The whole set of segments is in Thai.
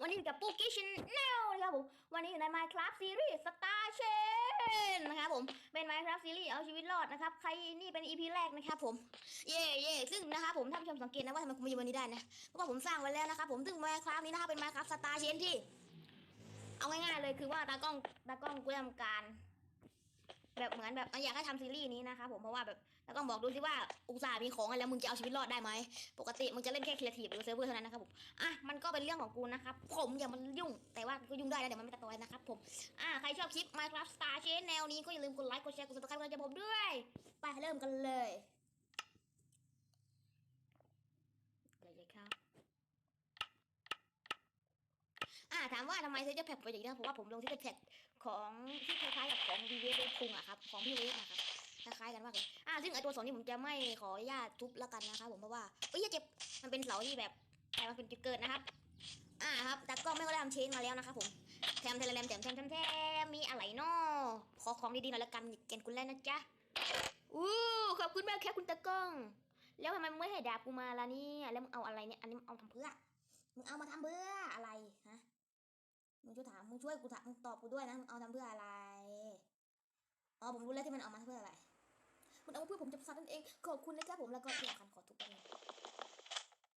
วันนี้อยู่กับปุ๊กกี้ชินแนลนะครับผมวันนี้อยู่ใน Minecraft Series Star Chain นะครับผมเป็น Minecraft Series เอาชีวิตรอดนะครับใครนี่เป็น EP แรกนะครับผมเย่เย่ซึ่งนะครับผมท่านผู้ชมสังเกตนะว่าทำไมผมมาอยู่วันนี้ได้นะเพราะว่าผมสร้างไว้แล้วนะครับผมซึ่ง Minecraft นี้นะครับเป็น Minecraft Star Chain ที่ เอาง่ายๆเลยคือว่าตากล้องตากล้องกูทำการ แบบเหมือนแบบอยากให้ทำซีรีส์นี้นะคะผมเพราะว่าแบบ แล้วก็บอกดูสิว่าอุตส่าห์มีของแล้วมึงจะเอาชีวิตรอดได้ไหมปกติมึงจะเล่นแค่ครีเอทีฟหรือเซิร์ฟเวอร์เท่านั้นนะครับผมอะมันก็เป็นเรื่องของกูนะครับผมอย่ามันยุ่งแต่ว่าก็ยุ่งได้นะเดี๋ยวมันไม่ตัดต่อนะครับผมอะใครชอบคลิป Minecraft Star Chain แนวนี้ก็อย่าลืมกดไลค์กดแชร์กดซับสไครต์กดจะผมด้วย ไปเริ่มกันเลยอะไรเลยครับอ่าถามว่าทำไมซื้อจะแพ็คไปอย่างนี้เพราะว่าผมลงที่จะแพ็คของที่คล้ายๆกับของวีเวฟคุงอะครับของพี่เวฟนะครับ คล้ายๆกันมากเลยอ่าซึ่งไอตัวสองนี้ผมจะไม่ขออนุญาตทุบแล้วกันนะครับผมเพราะว่าเอ้ยอย่าเจ็บมันเป็นเสาที่แบบแต่มันเป็นจุดเกิดนะครับ อ่าครับแต่ก็ไม่ก็ได้ทำเชนมาแล้วนะครับผมแถมเทเลแรมแถมแถมแถมแถมมีอะไรนาะขอของดีๆหน่อยละกันเกณฑ์คุณแล่นนะจ๊ะอู้ขอบคุณมากแค่คุณตะก้อง แล้วทำไมมึงไม่ให้ดาบกูมาล่ะเนี่ยแล้วมึงเอาอะไรเนี่ยอันนี้มึงเอาทำเพื่อมึงเอามาทำเพื่ออะไรฮะมึงช่วยถามมึงช่วยกูถามมึงตอบกูด้วยนะมึงเอาทำเพื่ออะไรอ๋อผมรู้แล้วที่มันเอามาเพื่ออะไร มันเอามาเพื่อผมจะประสานนั่นเอง ขอบคุณนะครับผมแล้วก็ที่สำคัญขอทุบไปเลย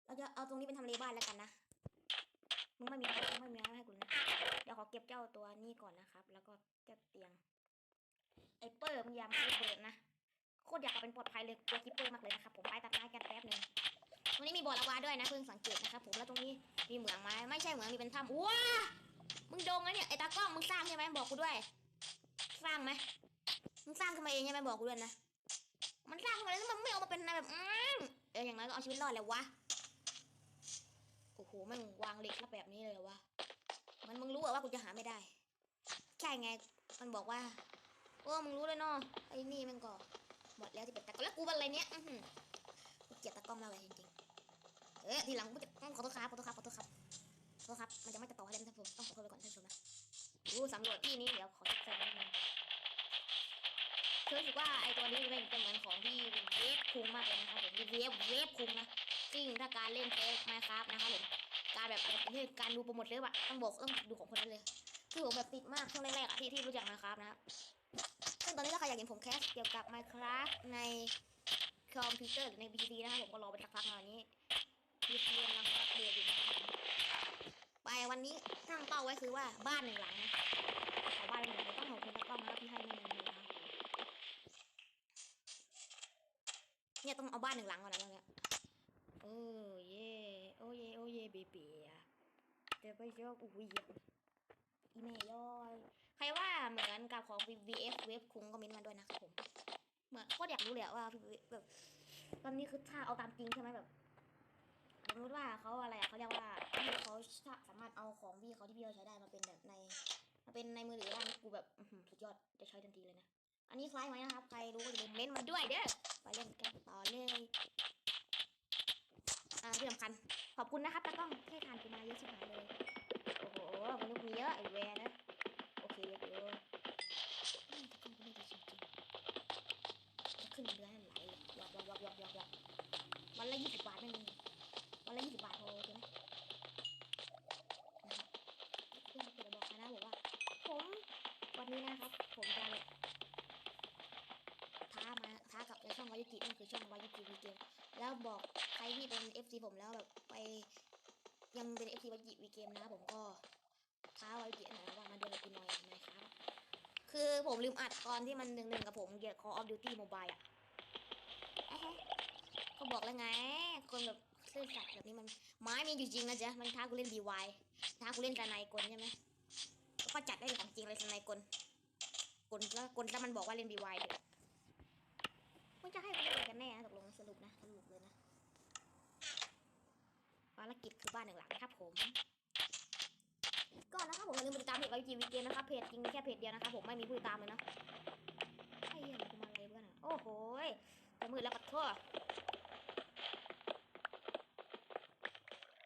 เราจะเอาตรงนี้เป็นทำเลบ้านแล้วกันนะ มึงไม่มีมึงไม่มีอะไรให้กูนะ เดี๋ยวขอเก็บเจ้าตัวนี้ก่อนนะครับ แล้วก็เจ้าเตียง ไอ้เปิร์มึงยามเปิดนะ โคตรอยากกลับเป็นปลอดภัยเลยกลัวคิปเปอร์มากเลยนะครับผมไปตัดไม้กันแป๊บหนึงตรงนี้มีบ่อละวาด้วยนะเพิ่งสังเกตนะครับผมแล้วตรงนี้มีเหมืองไหมไม่ใช่เหมืองมีเป็นถ้ำว้ามึงโดงแล้วเนี่ยไอ้ตากล้องมึงสร้างใช่ไหมบอกกูด้วย สร้างไหมมึงสร้างขึ้นมาเองใช่ไหมบอกกูด้วยนะ มันสร้างขึ้นมาแล้วมันไม่เอามาเป็นอะไรแบบเอออย่างน้อยก็เอาชีวิตรอดแล้ววะโอ้โหม่งวางเหล็กมาแบบนี้เลยวะมันมึงรู้เหรอว่ากูจะหาไม่ได้ใช่ไง มันบอกว่าโอ้มึงรู้เลยเนาะไอ้นี่มันก็หมดแล้วที่เป็นตากองแล้วกูเป็นอะไรเนี้ยกูเกลียดตากล้องมากเลยจริงๆเออทีหลังกูจะต้องขอโทษครับขอโทษครับขอโทษครับโทษครับมันจะไม่ตัดต่อให้เล่นท่านผู้ชมต้องขอโทษไปก่อนท่านผู้ชมนะดูสำรวจที่นี้เดี๋ยวขอติดใจนิดนึง คือรู้สึกว่าไอตัวนี้เป็นเป็นเหมือนของที่เวฟคุงมากเลยนะครับผมเวฟเวฟคุงนะซึ่งถ้าการเล่นเฟซไมครับนะครับผมการแบบที่การดูโปรโมทเซิร์ฟอะต้องบอกต้องดูของคนนั้นเลยคือผมแบบติดมากช่วงแรกๆอะที่ที่รู้จักไมครับนะครับซึ่งตอนนี้ถ้าใครอยากเห็นผมแคสเกี่ยวกับ Minecraft ในคอมพิวเตอร์หรือใน PC นะครับผมก็รอไปสักพักหน่อยนี้พีซีนะครับเดวิดนะครับไปวันนี้ตั้งเป้าไว้คือว่าบ้านหนึ่งหลังนะขอบ้านหนึ่งหลังต้องขอบคุณตากล้องนะครับที่ให้มาหนึ่งหลังนะครับ เนี่ยต้องเอาบ้านหนึ่งหลังก่อนนะตรงเนี้ยโอ้เย่โอ้เย่โอ้เย่เบบีอะเดี๋ยวไปเจออุ้ยอีเมย์ย่อยใครว่าเหมือนกับของ VF เว็บคุ้งก็มินต์มาด้วยนะครับผมเหมือนก็อยากรู้เลยอะว่าแบบตอนนี้คือถ้าเอาตามจริงใช่ไหมแบบสมมติว่าเขาอะไรอะเขาเรียกว่าพี่เขาสามารถเอาของพี่เขาที่พี่เขาใช้ได้มาเป็นแบบในมาเป็นในมือถือได้กูแบบสุดยอดจะใช้ทันทีเลยนะ อันนี้คล้ายไหมนะครับ ใครรู้ก็อย่าลืมเม้นต์มาด้วยเด้อไปเล่นกันต่อเลยอ่าที่สำคัญ ขอบคุณนะครับตากล้องแค่ทานกูมาเยอะชิบหายเลย โอ้โหมันลูกมีเยอะไอแวร์นะ โอเคเยอะเยอะอืมตากล้องกูไม่ดีจริงๆจะขึ้นเรือให้ไหลเลยหยอกหยอกหยอกหยอกหยอกหยอกวันละยี่สิบบาทไม่มี วันละยี่สิบบาทพอใช่ไหมนะครับเพื่อนเพื่อนบอกนะบอกว่า ผมวันนี้นะครับ ผมจะแบบท้ามาท้ากับในช่องวายุกินั่นคือช่องวายุกิวีเกมแล้ว บอกใครที่เป็น FC ผมแล้วแบบไปยังเป็น FC วายุกิวีเกมนะ ผมก็ท้าวายุกิหน่อยนะว่ามาเดินกับกูหน่อยนะครับ คือผมลืมอัดตอนที่มันหนึ่งหนึ่งกับผมเกี่ยวกับ Call of Duty Mobile อะเอ๊ะก็บอกแล้วไง คนแบบซื่อสัตย์แบบนี้มันไม้มีอยู่จริงนะจ๊ะมันท้ากูเล่นดีวท้ากูเล่นสไนกลใช่ไหมก็จัดได้ของจริงเลยสไนกลกลแล้วกลแล้วมันบอกว่าเล่นดีวายเด็ก มันจะให้กูเล่นไกันแน่นะตกลงสรุปนะสรุปเลยนะภารกิจคือบ้านหนึ่งหลังนะครับผมก็นะครับผมอย่าลืมไปติดตามเพจไวจีวีเกมนะครับเพจจริงมีแค่เพจเดียวนะครับผมไม่มีผู้ติดตามเลยนะไอ้เหี้ยมันกูมาอะไรเพื่อนอะโอ้โหยจะมืดแล้วขอโทษ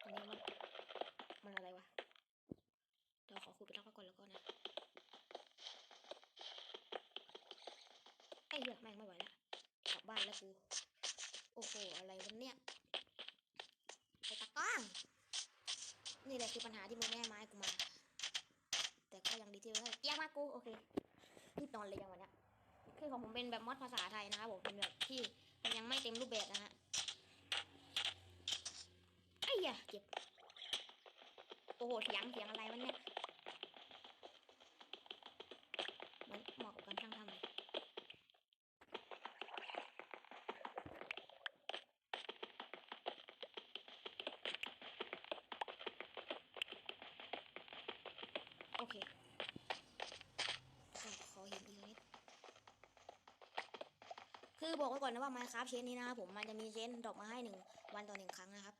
อันนี้มันมันอะไรวะเดี๋ยวขอคุยไปทักก่อนแล้วก็นะไอ้เหี้ยแม่งไม่ไหวแล้ว บ้านแล้วกู โอ้โห อะไรวะเนี่ยไอตะกล้องนี่แหละคือปัญหาที่มึงไม่ไม้กูมา แต่ก็ยังดีที่ว่าแย่มากกู โอเครีบนอนเลยยังวันเนี้ยคือของผมเป็นแบบมอดภาษาไทยนะครับผมเป็นแบบที่มันยังไม่เต็มรูปแบบนะฮะไอ้ยะเจ็บ โอ้โหเสียงเสียงอะไรวะเนี่ยเหมือนเหมาะกับการสร้างถ้ำเลย โอเคก็ขอเห็นอีกนิด คือบอกไว้ก่อนนะว่า Minecraft เชนนี้นะครับผมมันจะมีเชนดอปมาให้หนึ่งวันต่อหนึ่งครั้งนะครับ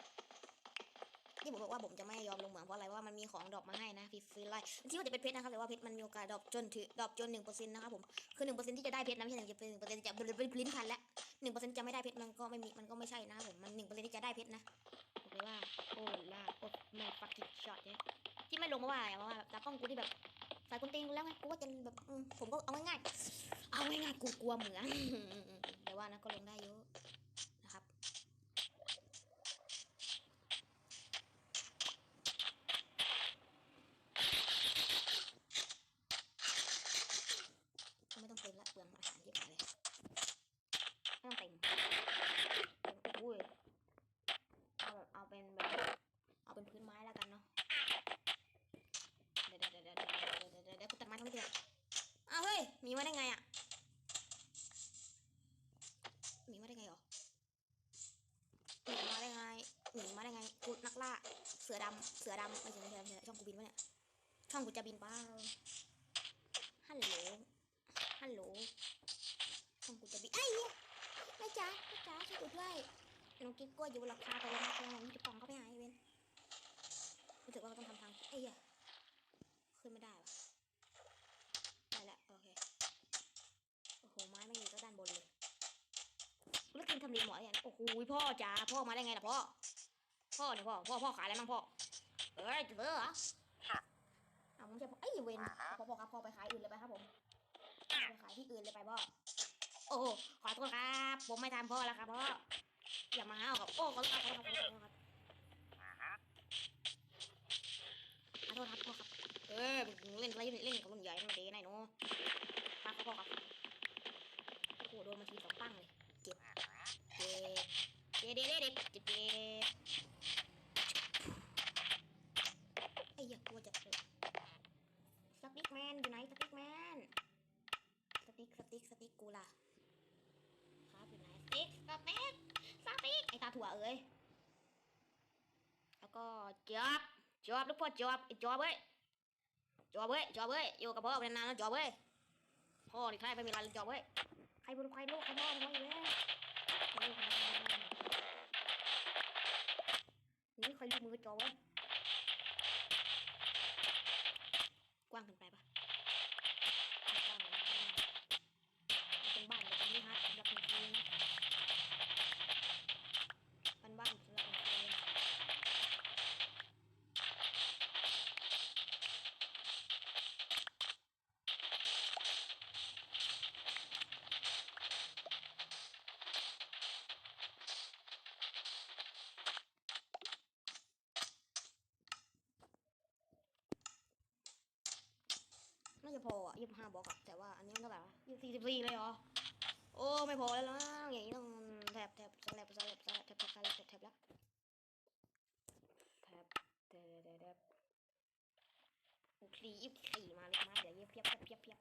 ที่ผมบอกว่าผมจะไม่ยอมลงเหมืองเพราะอะไรว่ามันมีของดอปมาให้นะฟรีฟรีไลท์ที่ว่าจะเป็นเพชรนะครับแต่ว่าเพชรมันมีโอกาสดอปจนถึงดอปจนหนึ่งเปอร์เซ็นต์นะครับผมคือหนึ่งเปอร์เซ็นต์ที่จะได้เพชรนะไม่ใช่หนึ่งเปอร์เซ็นต์หนึ่งเปอร์เซ็นต์จะเป็นลิ้นพันแล้วหนึ่งเปอร์เซ็นต์จะไม่ได้เพชรมันก็ไม่มีมันก็ไม่ใช่นะครับผมมันหนึ่งเปอร์เซ็นต์ที่จะได้เพชรนะบอกเลยว่าโอ้ล่าโอ้แม่ฟักกิ้ช็อตเนี่ยที่ไม่ลงเพราะว่าอะไรเพราะว่าตากล้องกูที่แบบสายคนตีนกูแล้วไงกูว่าจะแบบผมก็เอาง่ายๆเอาง่ายๆกูกลัวเหมือง ว่านะก็ลงได้เยอะนะครับ ไม่ต้องเต็มละเปลืองอาหารเยอะไปเลยไม่ต้องเต็มอุ้ยเอาแบบเอาเป็นแบบ เอาเป็นพื้นไม้แล้วกันเนาะเดี๋ยวเดี๋ยวเดี๋ยวเดี๋ยวเดี๋ยวเดี๋ยวกูตัดไม้ทั้งเดียอ้าวเฮ้ย มีมาได้ไงอะ มีมาได้ไงหรอหนีมาได้ไงหนีมาได้ไง กูนักล่า เสือดำเสือดำไม่ใช่ไม่ใช่ไม่ใช่ช่องกูบินวะเนี่ยช่องกูจะบินเปล่าฮัลโหลฮัลโหลช่องกูจะบินไอ้ยแม่จ๋าแม่จ๋าช่วยกูด้วยน้องกิ๊กกล้วยอยู่บนหลังคาตัวนะตัวน้องจะป่องเข้าไปหาไอ้เวนรู้สึกว่าเราต้องทำทางไอ้ยขึ้นไม่ได้วะได้ล้วโอเคโอ้โหไม้ไม่อยู่ก็ด้านบนเลยแล้วกินทำรีหมออย่างโอ้โหพ่อจ๋าพ่อมาได้ไงล่ะพ่อ พ่อเนี่ยพ่อพ่อพ่อขายอะไรบ้างพ่อเอ้ยเจอเหรออ้าวผมใช่พ่อเอ้ยเวนพ่อพ่อครับพ่อไปขายอื่นเลยไปครับผมไปขายที่อื่นเลยไปพ่อโอ้โหขอโทษครับ ผมไม่ทำพ่อแล้วครับพ่ออย่ามาห้าวครับโอ้ขอโทษครับขอโทษครับขอโทษครับขอโทษครับพ่อครับเออเล่นเล่นเล่นกับรุ่นใหญ่มันดีนายหนูครับพ่อครับโอ้โหโดนมาทีสองปั้งเลยเจ็บเจ็บ เจ็บเด็ดเด็ดเจ็บเจ็บไอ้เหี้ยกลัวจะเออสติ๊กแมนอยู่ไหนสติ๊กแมนสติ๊กสติ๊กสติ๊กกูล่ะครับอยู่ไหนสติ๊กสติ๊กสติ๊กไอ้ตาถั่วเอ้ยแล้วก็จอบจอบลูกพ่อจอบไอ้จอบเว้ยจอบเว้ยจอบเว้ยอยู่กับพ่อเป็นนานแล้วจอบเว้ยพ่อนี่ใครไม่มีอะไรเลยจอบเว้ยใครบุญใครลูกใครพ่อใครพ่ออยู่แล้วใไม่ค่อยดูมือจอไว้ น่าจะพออะยี่สิบห้าบล็อกอะแต่ว่าอันนี้มันเท่าไหร่วะยี่สิบสี่สิบสี่เลยเหรอ โอ้ไม่พอแล้วนะอย่างนี้ต้องแถบแถบสลับสลับสลับแถบแถบสลับแถบแถบแล้วแถบแถบแถบแถบโอ้สี่ยี่สิบสี่มาเลยมาเดี๋ยวเยียบเพียบเพียบเพียบ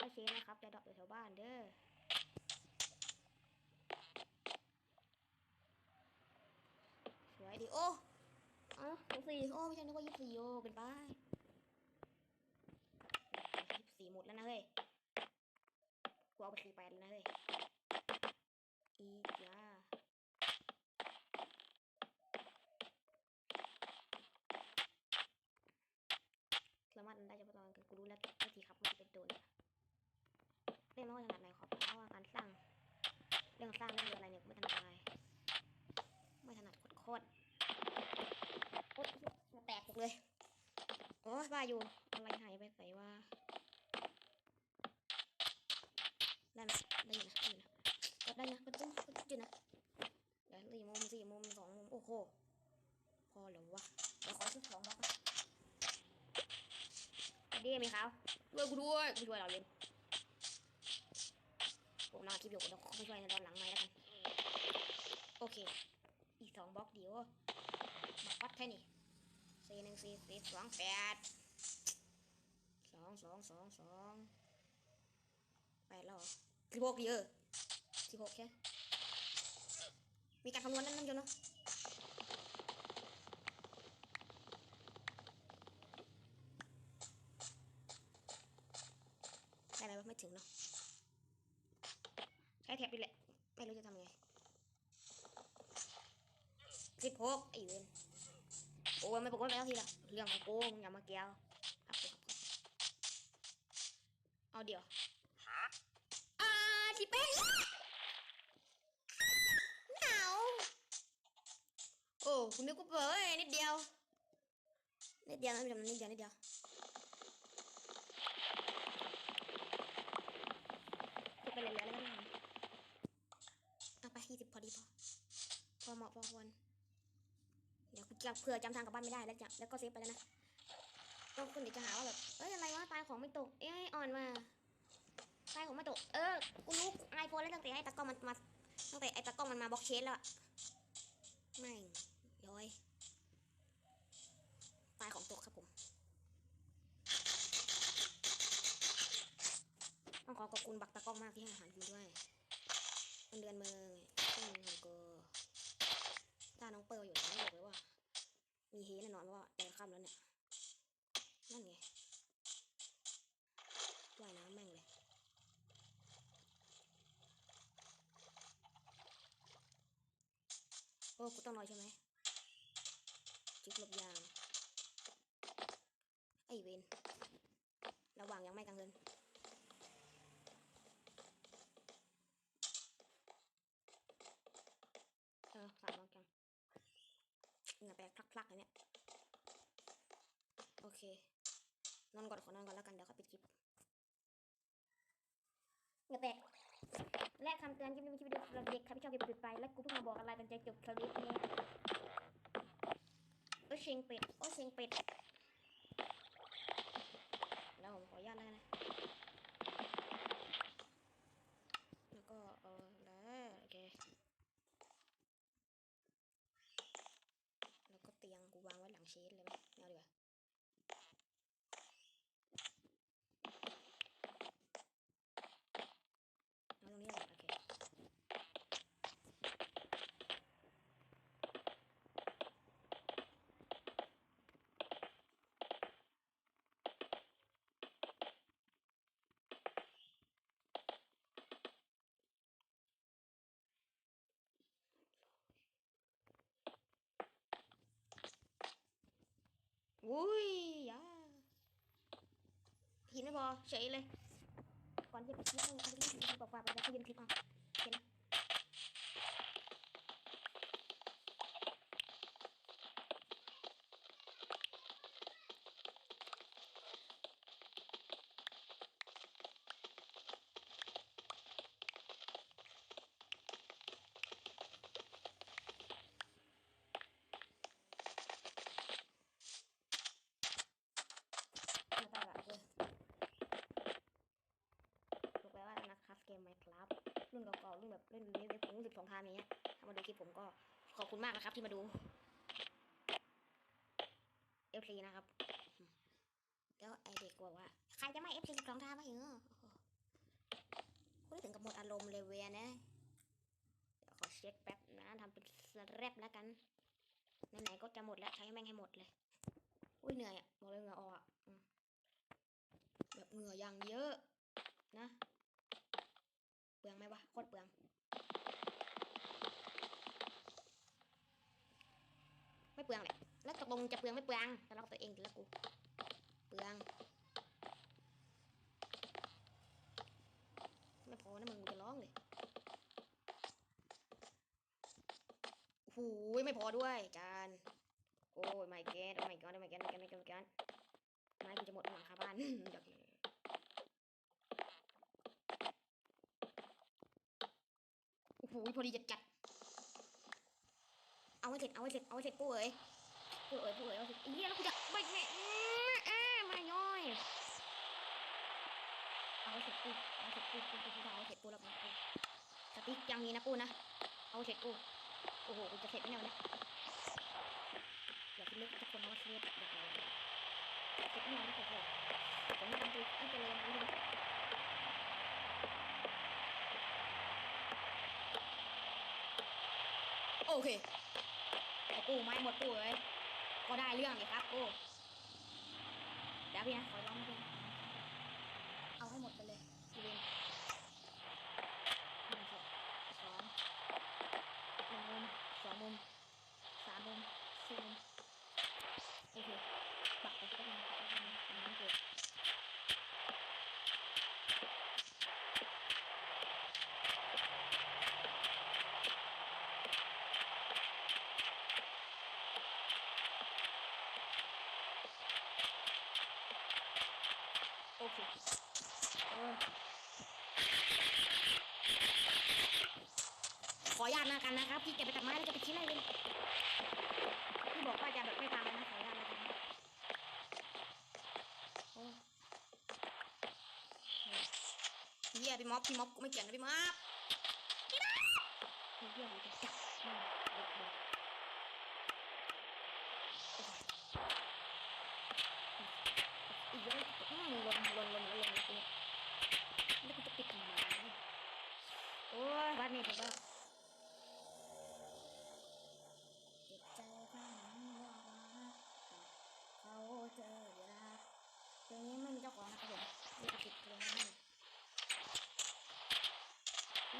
ว่เชนะครับจะดรอปแถวบ้านเด้อสวยดีโอ้อ๋อยี่สี่โอ้ไม่ใช่นึกว่ายี่สี่โอ้เป็นไปยี่สี่หมดแล้วนะเฮ้ยกูเอาไปสี่แปดแล้วนะเฮ้ยอีกยา ทีครับไม่เป็นโดน เล่นไม่ค่อยถนัดไหนครับเพราะว่าการสร้างเรื่องสร้างเรื่องอะไรเนี่ยไม่ถนัดอะไรไม่ถนัดโคตรๆโอ๊ยมาแตกหมดเลยโอ้ยบ้าอยู่อะไรหายไปใส่ว่าได้ไหมได้อยู่นะได้อยู่นะก็ได้นะก็ตึ้งก็ตึ้งอยู่นะเดี๋ยวสี่มุมสี่มุมสองมุมโอ้โหพอเหรอวะเดี๋ยวขอชุดสองบล็อกนะดีไหมครับด้วยกูด้วยกูช่วยเราเล่นผมนอนค ลิปอยู่เดี๋ยวเขาไปช่วยในตอนหลังไหมแล้วกัน โอเค อีกสองบล็อกเดียวมาวัดแค่นี้สี่หนึ่งสี่สี่สองแปดสองสองสองสองแปดแล้วเหรอสิบหกเยอะสิบหกแค่มีการคำนวณนั่นนั่นอยู่เนาะได้ไหมวะไม่ถึงเนาะ ใช้แท็บดีแหละ ไม่รู้จะทำไงสิบหกไอ้เวนโอ้ยไม่ปกติแล้วทีละเรื่องของกูมึงอย่ามาเกี่ยวเอาเดี๋ยวอ่าสิเป๊ะหนาวโอ้คุณนึกว่าเปิดนิดเดียวนิดเดียวนะพี่ดำนิดเดียวนิดเดียวพูดไปเรื่อยๆแล้วกันะ ยี่สิบพอดีพอพอเหมาะพอควรเดี๋ยวจะเผื่อจำทางกลับบ้านไม่ได้แล้วจะแล้วก็เซฟไปแล้วนะก็คุณเดี๋ยวจะหาว่าแบบเอ้ยอะไรวะตายของไม่ตก เอ้ยอ่อนมาตายของไม่ตก เออกูรู้ไอโฟนแล้วตั้งแต่ไอตะกล้องมันมาตั้งแต่ไอตะกล้องมันมาบล็อกเชนแล้วไม่งย้อยตายของตกครับผมต้องขอขอบคุณบักตะกล้องมากที่ให้อาหารกูด้วยเงินเดือนเมือง กูถ้าน้องเปิลอยู่นะบอกเลยว่า มีเฮแน่นอนเพราะว่าแดงค่ำแล้วเนี่ย นั่นไงว่ายน้ำแม่งเลยโอ้กูต้องลอยใช่ไหมจุดหลบยาง ไอเวนระหว่างยังไม่กลางเงิน เออสามลองจังเหงื่อแตกพลักๆเลยเนี่ย โอเค นอนก่อนขอนอนก่อนแล้วกันเดี๋ยวค่อปิดคลิปเงื่อแตกและคำเตือนคลิปนี้เป็นคลิปวิดีโอสำหรับเด็กครับที่ชอบคลิปปิดไป และกูเพิ่งมาบอกอะไรกันจะจบคลิปนี้โอ้เชียงเป็ดโอ้เชียงเป็ด แล้วผมขออนุญาตแล้วนะ แล้วก็เออแล้วโอเค แล้วก็เตียงกูวางไว้หลังเชดเลยไหมไม่เอาดีกว่าเอาตรงนี้เลยโอเค อุ้ยยาหินไม่พอเฉยเลย ก่อนจะไปคลิปเอาเอาไปคลิปบอกว่าไปแล้วก็ยืนคลิปเอาโอเคนะไม่ต้องละเลยบอกไปว่านะครับเกมไหมครับรุ่น เก่นเล่นเล่นผมสิบสองทามอย่างเงี้ยถ้ามาดูคลิปผมก็ขอบคุณมากนะครับที่มาดูเอฟซีนะครับแล้วไอเด็กบอกว่า ใครจะไม่เอฟซีสิบสองทามมาเหรอโอ้โหพูดถึงกับหมดอารมณ์เลยเวียนะ เดี๋ยวขอเช็คแป๊บนะทำเป็นสแรปแล้วกันไหนๆก็จะหมดแล้วใช้แม่งให้หมดเลย อุ้ยเหนื่อยอะบอกเลยเหงื่อออกอะแบบเหงื่ออย่างเยอะ นะ เปลืองไหมวะโคตรเปลือง ตรงจะเปลืองไม่เปลืองแต่เราตัวเองแต่ลกู เปลือง ไม่พอนะมึงกูจะร้องเลยหูยไม่พอด้วยจานโอ้ยไม่เกตไม่เกตไม่เกตไม่เกตไม่เกตไม่เกตไม้กูจะหมดหลังคาบ้านเดี๋ยวโอ้โหพอดีจัดจัดเอาให้เสร็จเอาให้เสร็จเอาให้เสร็จปุ้ย ปูเอ๋ยปูเอ๋ยเอาเสร็จเอี้ยแล้วกูจะไม่แม่เอ๊ะมาย่อยเอาเสร็จปูเอาเสร็จปูปูปูปูเอาเสร็จปูแล้วกันปูสติ๊กยังมีนะปูนะเอาเสร็จปูโอ้โหกูจะเสร็จไหมเนี่ยวันนี้อย่าคิดเลึกทุกคนนะว่าเครียดอยากอะไรเสร็จไม่นานไม่เสร็จเลยผมไม่ทำตัวไม่เป็นเลยนะไม่รู้โอเคเอาปูไม้หมดปูเลย ก็ได้เรื่องเลยครับ โอ้เดี๋ยวพี่นะขอร้องพี่เอาให้หมดไปเลยทีเดียวหนึ่งสองสองหนึ่งมุมสองมุมสามมุมสี่มุมโอเคปักไปสักหนึ่งปักไปสักหนึ่งอันนั้นเกิด โอเคเออขออนุญาตนะกันนะครับพี่แกไปตัดไม้แล้วจะไปชิ้นอะไรเลยพี่บอกว่าจะแบบไม่ตามนะขออนุญาตนะกันนะโอ้เฮียพี่ม็อบพี่ม็อบกูไม่เกี่ยวนะพี่ม็อบพี่ม็อบเฮียกูจะจับมึงเด็กเด็กอีกแล้วอืมลนลนลนลนลนกูแล้วกูจะปิดทำไมโอ้ยบ้านนี้ผมว่า เจ็บใจข้างหลังว่าเขาเจอเวลาเพลงนี้ไม่มีเจ้าของนะครับผมรีบไปติดเพลงนี้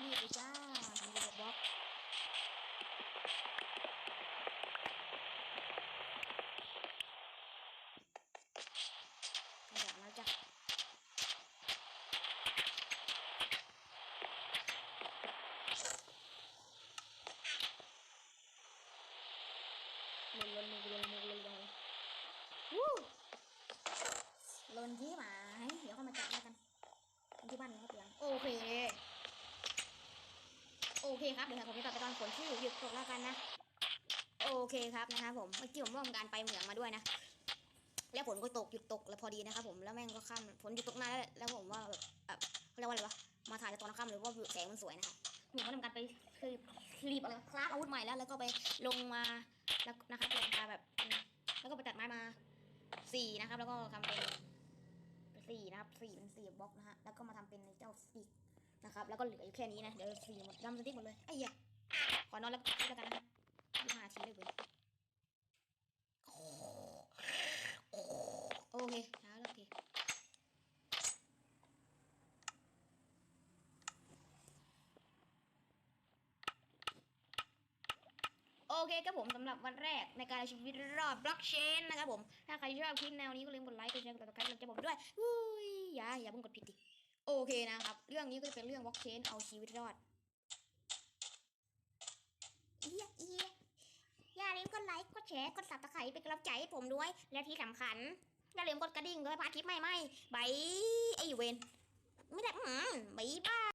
รีบไปจ้าทำดีบล็อกขยับแล้วจ้ะลนลนลนลนลนลนลนวู้ลนที่หมายเดี๋ยวเข้ามาจับแล้วกันที่บ้านนี้เขาเตียงโอเค โอเคครับ เดี๋ยวผมจะตัดไปตอนฝนที่หยุดตกแล้วกันนะ โอ เคครับนะครับผมเมื่อกี้ผมร่วมการไปเหมืองมาด้วยนะ แล้วฝนก็ตกหยุดตกแล้วพอดีนะครับผมแล้วแม่งก็ค่ำฝนหยุดตกนานแล้วแล้วผมว่าแบบแบบเขาเรียกว่าอะไรวะมาถ่ายตอนค่ำเลยว่าแสงมันสวยนะครับผมก็ทำการไปคือคลิปอะไรคลาสอาวุธใหม่แล้ว แล้วก็ไปลงมาแล้วนะครับลงมาแบบแล้วก็ไปตัดไม้มาสี่นะครับ แล้วก็ทำเป็นสี่นะครับสี่เป็นสี่บล็อกนะฮะแล้วก็มาทำเป็นเจ้าสติ๊กนะครับ แล้วก็เหลืออยู่แค่นี้นะเดี๋ยวสี่หมดดำสติ๊กหมดเลยไอ้เหี้ยขอนอนแล้วแล้วกันนะครับ ยี่ห้นเลยโอเคช้าแล้วโอเคโอเคครับผมสำหรับวันแรกในการชีวิตรอดบล็อกเชนนะครับผม ถ้าใครชอบคลิปแนวนี้ก็ลืมกดไลค์กดแชร์กดติดตามกำลังใจผมด้วยอุ้ยอย่าอย่าเพิ่งกดผิดดิโอเคนะครับ เรื่องนี้ก็จะเป็นเรื่องบล็อกเชนเอาชีวิตรอดเอียเอียอย่าลืมกดไลค์กดแชร์กดซับสไครต์ เป็นกำลังใจให้ผมด้วย และที่สำคัญอย่าลืมกดกระดิ่งด้วยพาคลิปใหม่ๆบายไอเวนไม่ได้บายบาย